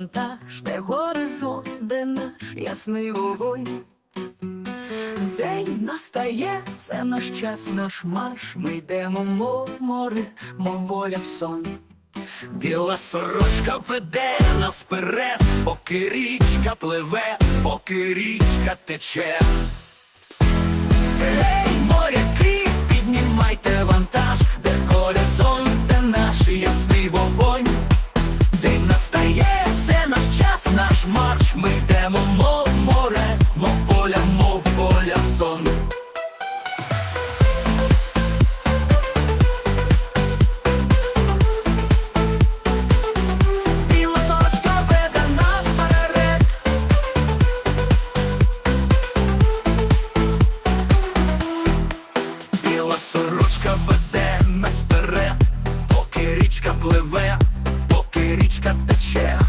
Вантаж, де горизонт, де наш ясний вогонь. День настає, це наш час, наш марш. Ми йдемо, мов море, мов воля в сон. Біла сорочка веде нас вперед, поки річка пливе, поки річка тече. біла сорочка веде нас вперед, поки річка пливе, поки річка тече.